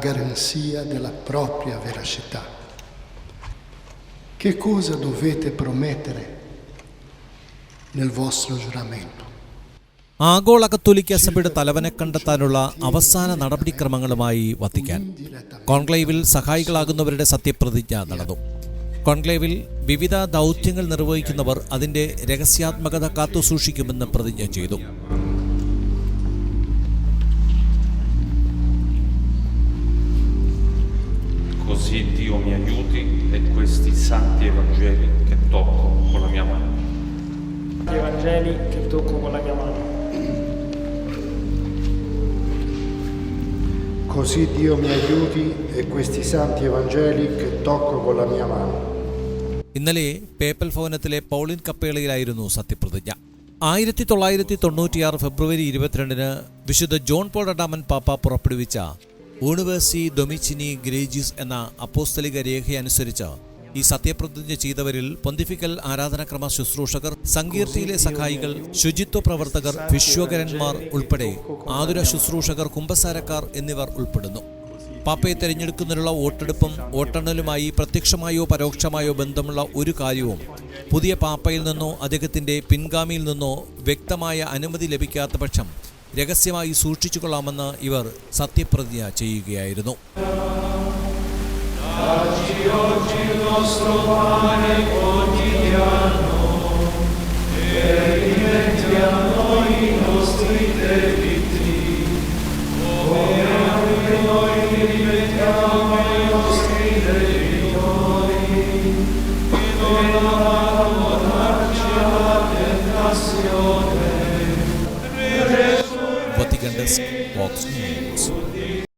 garanzia della propria veracità. Che cosa dovete promettere nel vostro giuramento? ആഗോള കത്തോലിക്ക സഭയുടെ തലവനെ കണ്ടെത്താനുള്ള അവസാന നടപടിക്രമങ്ങളുമായി വത്തിക്കാൻ കോൺക്ലേവിൽ സഹായികളാകുന്നവരുടെ സത്യപ്രതിജ്ഞ നടന്നു കോൺക്ലേവിൽ വിവിധ ദൗത്യങ്ങൾ നിർവഹിക്കുന്നവർ അതിന്റെ രഹസ്യാത്മകത കാത്തുസൂക്ഷിക്കുമെന്ന് പ്രതിജ്ഞ ചെയ്തു Così Dio mi aiuti e questi santi Evangeli che tocco con la mia mano. gli Evangeli che tocco con la mia mano. Così Dio mi aiuti e questi santi Evangeli che tocco con la mia mano. ഇന്നലെ papal ഭവനത്തിലെ Pauline കപ്പേളയിലായിരുന്നു സത്യപ്രതിജ്ഞ ആയിരത്തി തൊള്ളായിരത്തി തൊണ്ണൂറ്റിയാറ് ഫെബ്രുവരി ഇരുപത്തിരണ്ടിന് വിശുദ്ധ John Paul രണ്ടാമൻ പാപ്പ പുറപ്പെടുവിച്ച യൂണിവേഴ്സി ഡൊമിച്ചിനി ഗ്രേജിസ് എന്ന അപ്പോസ്തലിക രേഖയനുസരിച്ച് ഈ സത്യപ്രതിജ്ഞ ചെയ്തവരിൽ പൊന്തിഫിക്കൽ ആരാധനാക്രമ ശുശ്രൂഷകർ സങ്കീർത്തിയിലെ സഹായികൾ ശുചിത്വ പ്രവർത്തകർ വിശ്വകരന്മാർ ഉൾപ്പെടെ ആതുര ശുശ്രൂഷകർ കുമ്പസാരക്കാർ എന്നിവർ ഉൾപ്പെടുന്നു. പാപ്പയെ തെരഞ്ഞെടുക്കുന്നതിനുള്ള വോട്ടെടുപ്പും വോട്ടെണ്ണലുമായി പ്രത്യക്ഷമായോ പരോക്ഷമായോ ബന്ധമുള്ള ഒരു കാര്യവും പുതിയ പാപ്പയിൽ നിന്നോ അദ്ദേഹത്തിന്റെ പിൻഗാമിയിൽ നിന്നോ വ്യക്തമായ അനുമതി ലഭിക്കാത്ത പക്ഷം രഹസ്യമായി സൂക്ഷിച്ചുകൊള്ളാമെന്ന് ഇവർ സത്യപ്രതിജ്ഞ ചെയ്യുകയായിരുന്നു. വത്തിക്കൻ Desk Box News.